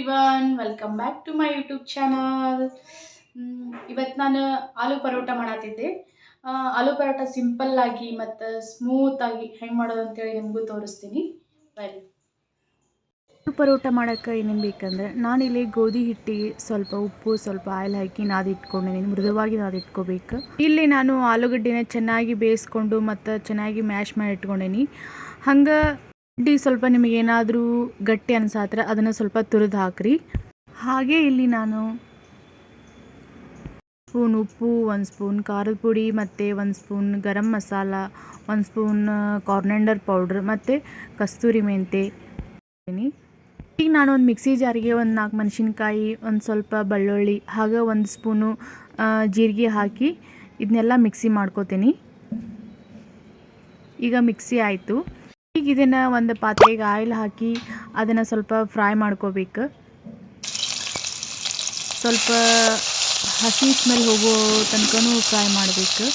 Everyone welcome back to my YouTube channel ಇವತ್ತು ನಾನು ಆಲೂ ಪರೋಟ ಮಾಡತ್ತಿದ್ದೆ ಆಲು ಪರೋಟ ಸಿಂಪಲ್ಲಾಗಿ ಮತ್ತು ಸ್ಮೂತಾಗಿ ಹೆಂಗೆ ಮಾಡೋದು ಅಂತೇಳಿ ನಿಮಗೂ ತೋರಿಸ್ತೀನಿ. ಬನ್ನಿ. ಆಲೂ ಪರೋಟ ಮಾಡೋಕ್ಕೆ ಏನೇನು ಬೇಕಂದ್ರೆ, ನಾನಿಲ್ಲಿ ಗೋಧಿ ಹಿಟ್ಟಿಗೆ ಸ್ವಲ್ಪ ಉಪ್ಪು, ಸ್ವಲ್ಪ ಆಯಿಲ್ ಹಾಕಿ ನಾದಿಟ್ಕೊಂಡಿದ್ದೀನಿ ಮೃದುವಾಗಿ ನಾದಿಟ್ಕೋಬೇಕು. ಇಲ್ಲಿ ನಾನು ಆಲೂಗಡ್ಡೆನ ಚೆನ್ನಾಗಿ ಬೇಯಿಸ್ಕೊಂಡು ಮತ್ತು ಚೆನ್ನಾಗಿ ಮ್ಯಾಶ್ ಮಾಡಿ ಇಟ್ಕೊಂಡೀನಿ. ಹಂಗೆ ಗಡ್ಡಿ ಸ್ವಲ್ಪ ನಿಮಗೇನಾದರೂ ಗಟ್ಟಿ ಅನ್ಸಾತ್ರ ಅದನ್ನು ಸ್ವಲ್ಪ ತುರಿದು ಹಾಕ್ರಿ. ಹಾಗೆ ಇಲ್ಲಿ ನಾನು ಸ್ಪೂನ್ ಉಪ್ಪು, ಒಂದು ಸ್ಪೂನ್ ಖಾರದ ಪುಡಿ ಮತ್ತು ಒಂದು ಸ್ಪೂನ್ ಗರಂ ಮಸಾಲ, ಒಂದು ಸ್ಪೂನ್ ಕಾರ್ನೆಂಡರ್ ಪೌಡ್ರ್ ಮತ್ತು ಕಸ್ತೂರಿ ಮೆಂತೆ. ಈಗ ನಾನು ಒಂದು ಮಿಕ್ಸಿ ಜಾರಿಗೆ ಒಂದು ನಾಲ್ಕು ಮೆಣಸಿನ್ಕಾಯಿ, ಒಂದು ಸ್ವಲ್ಪ ಬೆಳ್ಳುಳ್ಳಿ, ಹಾಗೆ ಒಂದು ಸ್ಪೂನು ಜೀರಿಗೆ ಹಾಕಿ ಇದನ್ನೆಲ್ಲ ಮಿಕ್ಸಿ ಮಾಡ್ಕೋತೀನಿ. ಈಗ ಮಿಕ್ಸಿ ಆಯಿತು. ಈಗ ಇದನ್ನು ಒಂದು ಪಾತ್ರೆಗೆ ಆಯಿಲ್ ಹಾಕಿ ಅದನ್ನು ಸ್ವಲ್ಪ ಫ್ರೈ ಮಾಡ್ಕೋಬೇಕು. ಸ್ವಲ್ಪ ಹಸಿ ಸ್ಮೆಲ್ ಹೋಗೋ ತನಕನೂ ಫ್ರೈ ಮಾಡಬೇಕು.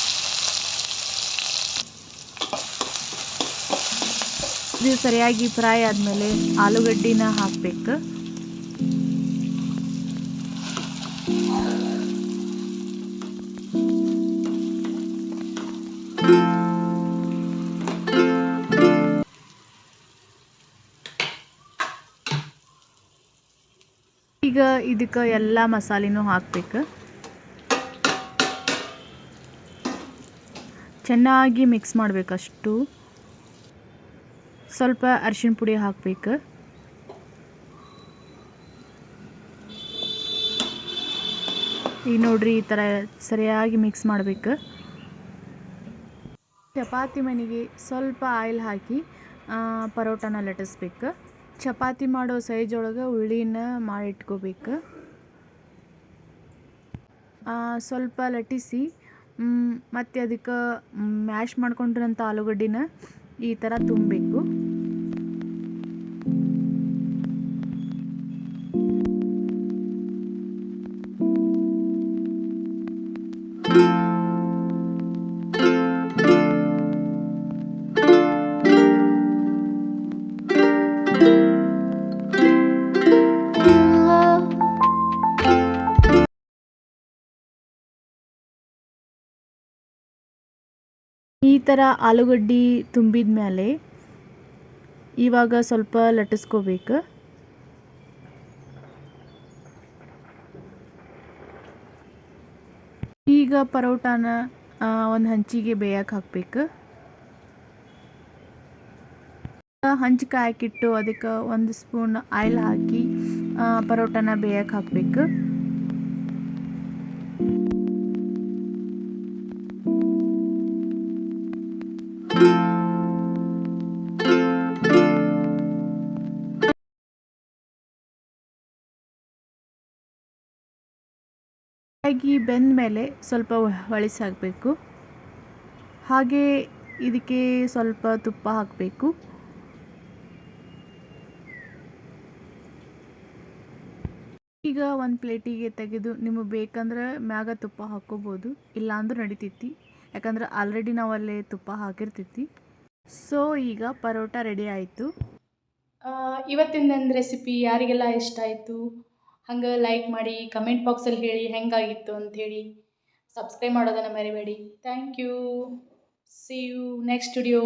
ಇದು ಸರಿಯಾಗಿ ಫ್ರೈ ಆದಮೇಲೆ ಆಲೂಗಡ್ಡಿನ ಹಾಕಬೇಕು. ಈಗ ಇದಕ್ಕೆ ಎಲ್ಲ ಮಸಾಲೆನೂ ಹಾಕಬೇಕು. ಚೆನ್ನಾಗಿ ಮಿಕ್ಸ್ ಮಾಡಬೇಕಷ್ಟು ಸ್ವಲ್ಪ ಅರಿಶಿಣ ಪುಡಿ ಹಾಕಬೇಕು. ಈ ನೋಡ್ರಿ ಈ ಥರ ಸರಿಯಾಗಿ ಮಿಕ್ಸ್ ಮಾಡಬೇಕು. ಚಪಾತಿ ಮನೆಗೆ ಸ್ವಲ್ಪ ಆಯಿಲ್ ಹಾಕಿ ಪರೋಟನ ಲಟ್ಟಿಸ್ಬೇಕು. ಚಪಾತಿ ಮಾಡೋ ಸೈಜ್ ಒಳಗೆ ಉಳ್ಳಿನ ಮಾಡಿಟ್ಕೋಬೇಕು. ಸ್ವಲ್ಪ ಲಟ್ಟಿಸಿ ಮತ್ತು ಅದಕ್ಕೆ ಮ್ಯಾಶ್ ಮಾಡ್ಕೊಂಡಿರೋಂಥ ಆಲೂಗಡ್ಡಿನ ಈ ಥರ ತುಂಬಬೇಕು. ಈ ಥರ ಆಲೂಗಡ್ಡೆ ತುಂಬಿದ ಮೇಲೆ ಇವಾಗ ಸ್ವಲ್ಪ ಲಟ್ಟಿಸ್ಕೋಬೇಕು. ಈಗ ಪರೋಟಾನ ಒಂದು ಹಂಚಿಗೆ ಬೇಯಕ್ಕೆ ಹಾಕಬೇಕು. ಹಂಚು ಹಾಕಿಟ್ಟು ಅದಕ್ಕೆ ಒಂದು ಸ್ಪೂನ್ ಆಯಿಲ್ ಹಾಕಿ ಪರೋಟಾನ ಬೇಯಕ್ಕೆ ಹಾಕಬೇಕು. ಹಾಗೆ ಬೆಂದ ಮೇಲೆ ಸ್ವಲ್ಪ ಹೊಳಿಸಾಕಬೇಕು. ಹಾಗೆ ಇದಕ್ಕೆ ಸ್ವಲ್ಪ ತುಪ್ಪ ಹಾಕಬೇಕು. ಈಗ ಒಂದು ಪ್ಲೇಟಿಗೆ ತೆಗೆದು ನಿಮಗೆ ಬೇಕಂದ್ರೆ ಮ್ಯಾಗ ತುಪ್ಪ ಹಾಕ್ಕೋಬೋದು, ಇಲ್ಲಾಂದ್ರೂ ನಡಿತೈತಿ. ಯಾಕಂದ್ರೆ ಆಲ್ರೆಡಿ ನಾವು ಅಲ್ಲೇ ತುಪ್ಪ ಹಾಕಿರ್ತೈತಿ ಸೊ ಈಗ ಪರೋಟ ರೆಡಿ ಆಯಿತು. ಇವತ್ತಿನ ರೆಸಿಪಿ ಯಾರಿಗೆಲ್ಲ ಇಷ್ಟ ಆಯಿತು? ಹಂಗೆ ಲೈಕ್ ಮಾಡಿ ಕಮೆಂಟ್ ಬಾಕ್ಸಲ್ಲಿ ಹೇಳಿ ಹೆಂಗಾಗಿತ್ತು ಅಂಥೇಳಿ ಸಬ್ಸ್ಕ್ರೈಬ್ ಮಾಡೋದನ್ನು ಮರಿಬೇಡಿ. Thank you see you next video